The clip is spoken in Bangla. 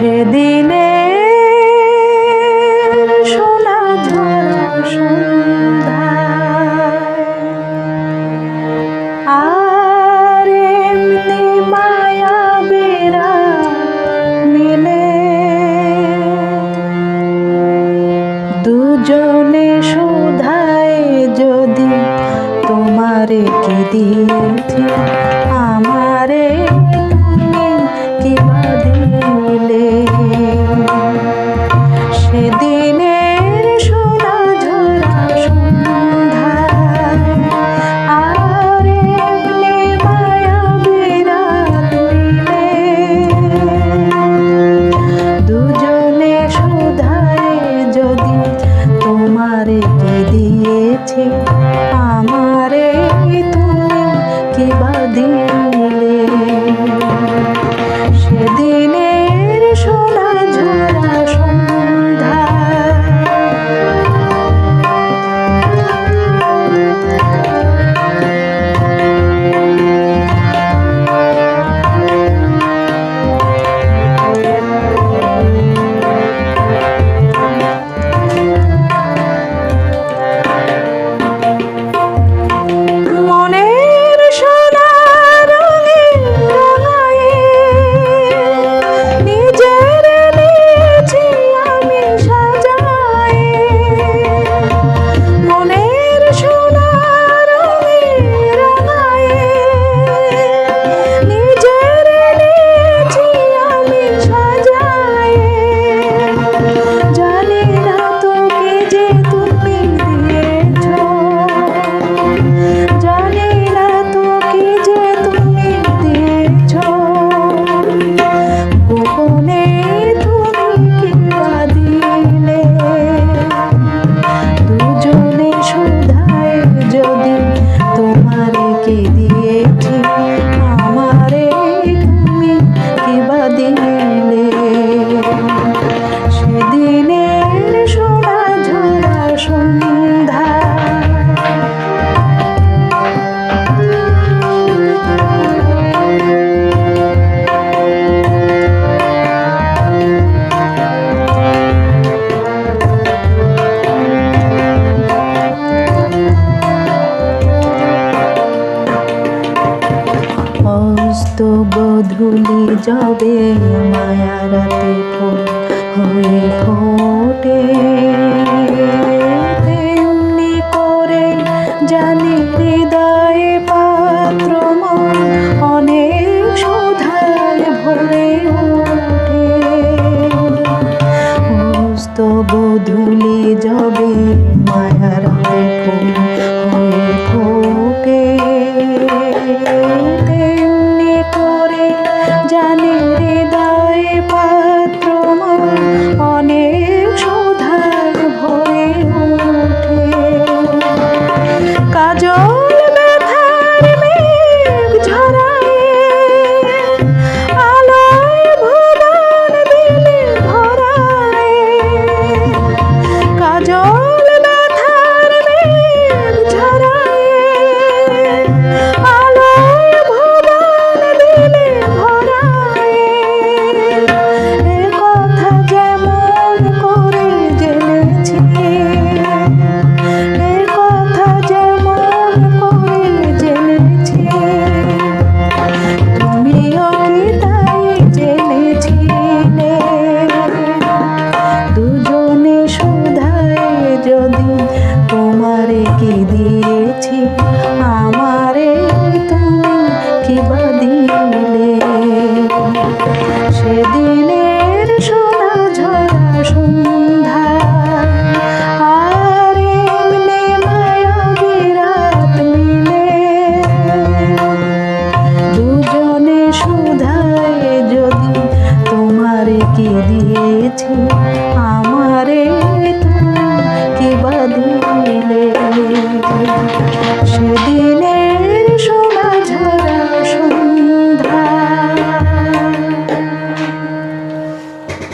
সেদিনে সোনা ঝরা আর এমনি মায়া বেড়া মিলে দুজনে সুধায় যদি তোমারে কি দিয়েছি মুক্ত বধুলি যবে মায়ারাতে ফুল হয়ে ফোটে। তেমনি করে জানি হৃদয়ে পাত্র মন অনেক শোধায় ভরে ওঠে। মুক্ত Cuba.